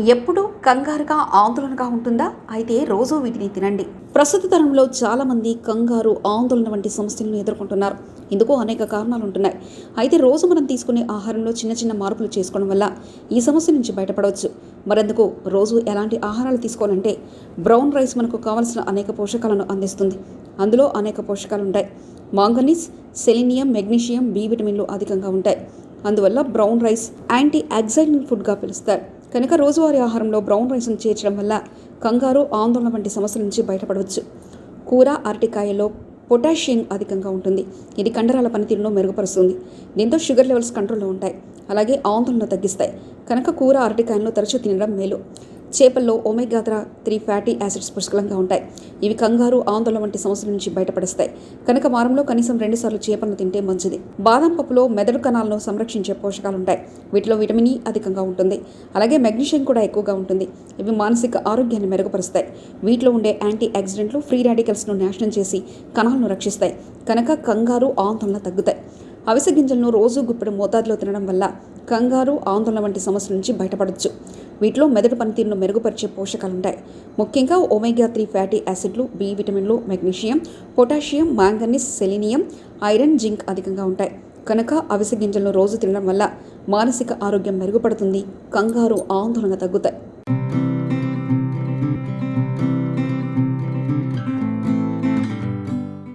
ఎప్పుడూ కంగారుగా ఆందోళనగా ఉంటుందా? అయితే రోజూ వీటిని తినండి. ప్రస్తుత తరంలో చాలామంది కంగారు ఆందోళన వంటి సమస్యలను ఎదుర్కొంటున్నారు. ఇందుకు అనేక కారణాలు ఉంటున్నాయి అయితే రోజు మనం తీసుకునే ఆహారంలో చిన్న చిన్న మార్పులు చేసుకోవడం వల్ల ఈ సమస్య నుంచి బయటపడవచ్చు. మరెందుకు? రోజు ఎలాంటి ఆహారాలు తీసుకోవాలంటే బ్రౌన్ రైస్ మనకు కావలసిన అనేక పోషకాలను అందిస్తుంది. అందులో అనేక పోషకాలు ఉంటాయి మాంగనీస్ సెలినియం మెగ్నీషియం బి విటమిన్లు అధికంగా ఉంటాయి. అందువల్ల బ్రౌన్ రైస్ యాంటీ ఆక్సైడెంట్ ఫుడ్గా పిలుస్తారు. కనుక రోజువారీ ఆహారంలో బ్రౌన్ రైస్ను చేర్చడం వల్ల కంగారు ఆందోళన వంటి సమస్యల నుంచి బయటపడవచ్చు. కూర అరటికాయలో పొటాషియం అధికంగా ఉంటుంది. ఇది కండరాల పనితీరును మెరుగుపరుస్తుంది. దీంతో షుగర్ లెవెల్స్ కంట్రోల్లో ఉంటాయి. అలాగే ఆందోళన తగ్గిస్తాయి. కనుక కూర అరటికాయలను తరచూ తినడం మేలు. చేపల్లో ఒమేగా త్రీ ఫ్యాటీ యాసిడ్స్ పుష్కలంగా ఉంటాయి. ఇవి కంగారు ఆందోళన వంటి సమస్యల నుంచి బయటపడిస్తాయి. కనుక వారంలో కనీసం రెండుసార్లు చేపలను తింటే మంచిది. బాదం పప్పులో మెదడు కణాలను సంరక్షించే పోషకాలు ఉంటాయి వీటిలో విటమిన్ ఈ అధికంగా ఉంటుంది. అలాగే మెగ్నీషియం కూడా ఎక్కువగా ఉంటుంది. ఇవి మానసిక ఆరోగ్యాన్ని మెరుగుపరుస్తాయి. వీటిలో ఉండే యాంటీ ఆక్సిడెంట్లు ఫ్రీ రాడికల్స్ను నాశనం చేసి కణాలను రక్షిస్తాయి. కనుక కంగారు ఆందోళన తగ్గుతాయి. అవిసె గింజలను రోజు గుప్పెడు మోతాదులో తినడం వల్ల కంగారు ఆందోళన వంటి సమస్యల నుంచి బయటపడవచ్చు వీటిలో మెదడు పనితీరును మెరుగుపరిచే పోషకాలు ఉంటాయి ముఖ్యంగా ఒమేగా త్రీ ఫ్యాటీ యాసిడ్లు బి విటమిన్లు magnesium potassium manganese selenium iron zinc అధికంగా ఉంటాయి. కనుక అవిసె గింజలను రోజు తినడం వల్ల మానసిక ఆరోగ్యం మెరుగుపడుతుంది కంగారు ఆందోళన తగ్గుతాయి.